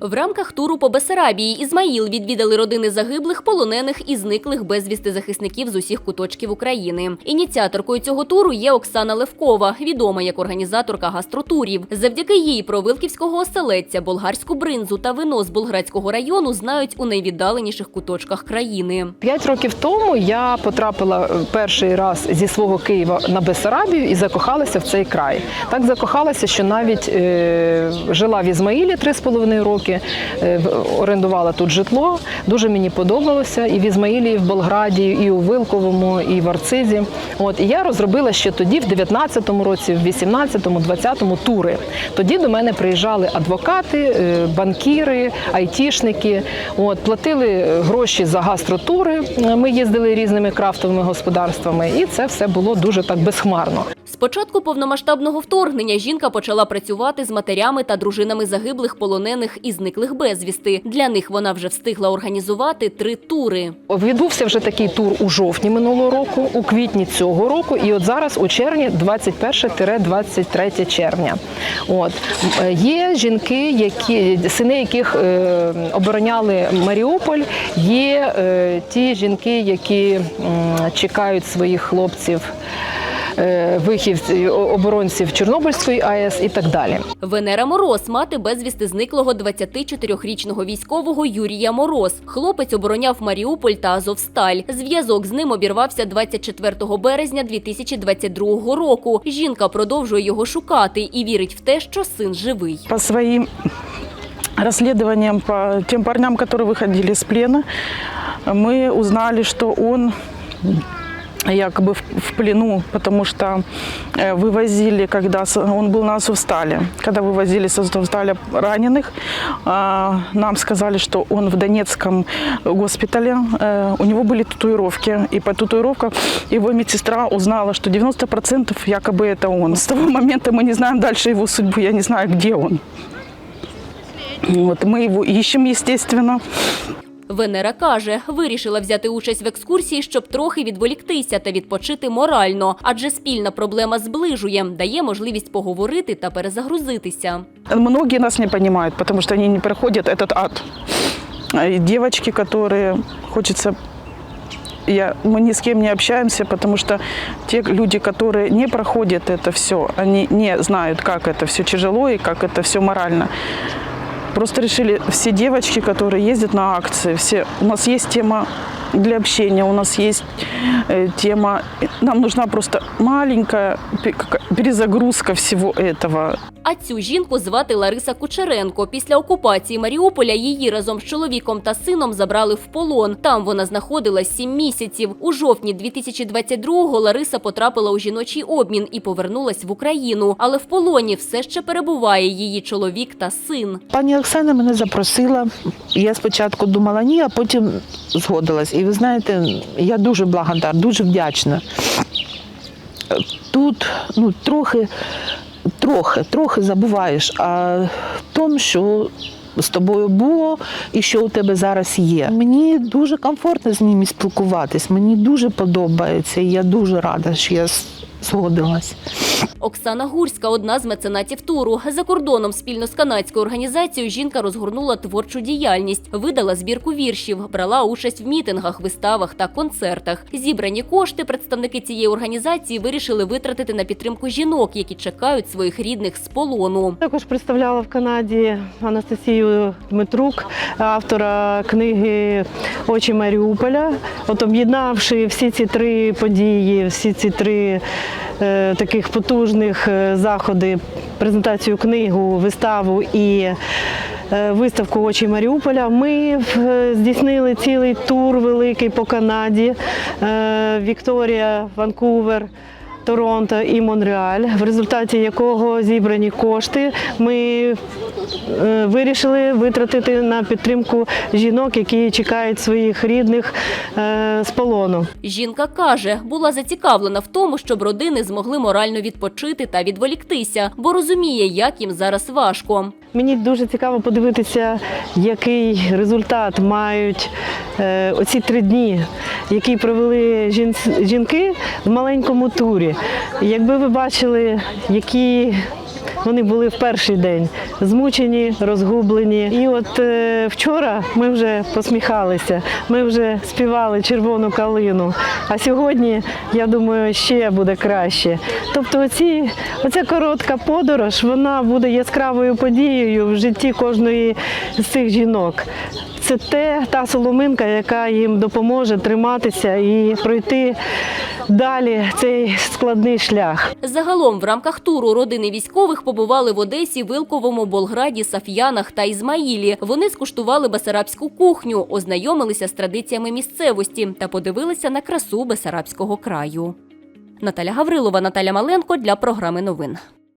В рамках туру по Бесарабії Ізмаїл відвідали родини загиблих, полонених і зниклих безвісти захисників з усіх куточків України. Ініціаторкою цього туру є Оксана Левкова, відома як організаторка гастротурів. Завдяки їй про Вилківського оселедця, болгарську бринзу та вино з Болградського району знають у найвіддаленіших куточках країни. П'ять років тому я потрапила е, перший раз зі свого Києва на Бессарабію і закохалася в цей край. Так закохалася, що навіть е, жила в Ізмаїлі три з половиною роки, е, орендувала тут житло. Дуже мені подобалося і в Ізмаїлі, і в Болграді, і у Вилковому, і в Арцизі. От і я розробила ще тоді, в 19-му році, в 18-му, 20-му тури. Тоді до мене приїжджали адвокати, е, банкіри, айтішники. От платили е, гроші за гастротури. Ми їздили різними крафтовими господарствами, і це все було дуже так безхмарно. Початку повномасштабного вторгнення жінка почала працювати з матерями та дружинами загиблих, полонених і зниклих безвісти. Для них вона вже встигла організувати три тури. Відбувся вже такий тур у жовтні минулого року, у квітні цього року, і от зараз у червні 21-23 червня. От Е, є жінки, які сини яких е, обороняли Маріуполь. Є е, ті жінки, які м, чекають своїх хлопців. е, Вихів оборонців Чорнобильської АЕС і так далі. Венера Мороз, мати безвісти зниклого 24-річного військового Юрія Мороз. Хлопець обороняв Маріуполь та Азовсталь. Зв'язок з ним обірвався 24 березня 2022 року. Жінка продовжує його шукати і вірить в те, що син живий. по своим расследованиям по тем парням, которые выходили из плена, мы узнали, что он якобы в, в плену, потому что э, вывозили, когда он был на Азовстале, когда вывозили с Азовсталя раненых, а, нам сказали, что он в Донецком госпитале, э, у него были татуировки, и по татуировкам его медсестра узнала, что 90% якобы это он. С того момента мы не знаем дальше его судьбу, я не знаю, где он. Вот, мы его ищем, естественно. Венера каже, вирішила взяти участь в екскурсії, щоб трохи відволіктися та відпочити морально, адже спільна проблема зближує, дає можливість поговорити та перезагрузитися. Многие нас не понимают, потому что они не проходят этот ад. А И девочки, которые хочется я, мы ни с кем не общаемся, потому что те люди, которые не проходят это все, они не знают, как это все тяжело и как это все морально. Просто решили все девочки, которые ездят на акции, все, у нас есть тема для общения, у нас есть э, тема, нам нужна просто маленькая перезагрузка всего этого. А цю жінку звати Лариса Кучеренко. Після окупації Маріуполя її разом з чоловіком та сином забрали в полон. Там вона знаходилась сім місяців. У жовтні 2022-го Лариса потрапила у жіночий обмін і повернулась в Україну. Але в полоні все ще перебуває її чоловік та син. Пані Оксана мене запросила. Я спочатку думала ні, а потім згодилась. І ви знаєте, я дуже благодарна, дуже вдячна. Тут ну, трохи, трохи, трохи забуваєш о тому, що з тобою було і що у тебе зараз є. Мені дуже комфортно з ними спілкуватись, мені дуже подобається, і я дуже рада, що я згодилась. Оксана Гурська одна з меценатів туру. За кордоном спільно з канадською організацією жінка розгорнула творчу діяльність, видала збірку віршів, брала участь в мітингах, виставах та концертах. Зібрані кошти представники цієї організації вирішили витратити на підтримку жінок, які чекають своїх рідних з полону. Також представляла в Канаді Анастасію Дмитрук, автора книги Очі Маріуполя. От об'єднавши всі ці три події, всі ці три таких потужних е, заходи, презентацію книгу, виставу і е, виставку Очі Маріуполя, ми е, здійснили цілий тур великий по Канаді. Е, Вікторія, Ванкувер. Торонто і Монреаль, в результаті якого зібрані кошти ми е, вирішили витратити на підтримку жінок, які чекають своїх рідних е, з полону. Жінка каже, була зацікавлена в тому, щоб родини змогли морально відпочити та відволіктися, бо розуміє, як їм зараз важко. Мені дуже цікаво подивитися, який результат мають е, оці три дні, які провели жін- жінки в маленькому турі. Якби ви бачили, які Вони були в перший день змучені, розгублені. І от е, вчора ми вже посміхалися, ми вже співали червону калину. А сьогодні, я думаю, ще буде краще. Тобто, оці, оця коротка подорож вона буде яскравою подією в житті кожної з цих жінок. Це те, та соломинка, яка їм допоможе триматися і пройти далі цей складний шлях. Загалом в рамках туру родини військових побували в Одесі, Вилковому, Болграді, Саф'янах та Ізмаїлі. Вони скуштували бесарабську кухню, ознайомилися з традиціями місцевості та подивилися на красу Бесарабського краю. Наталя Гаврилова, Наталя Маленко для програми новин.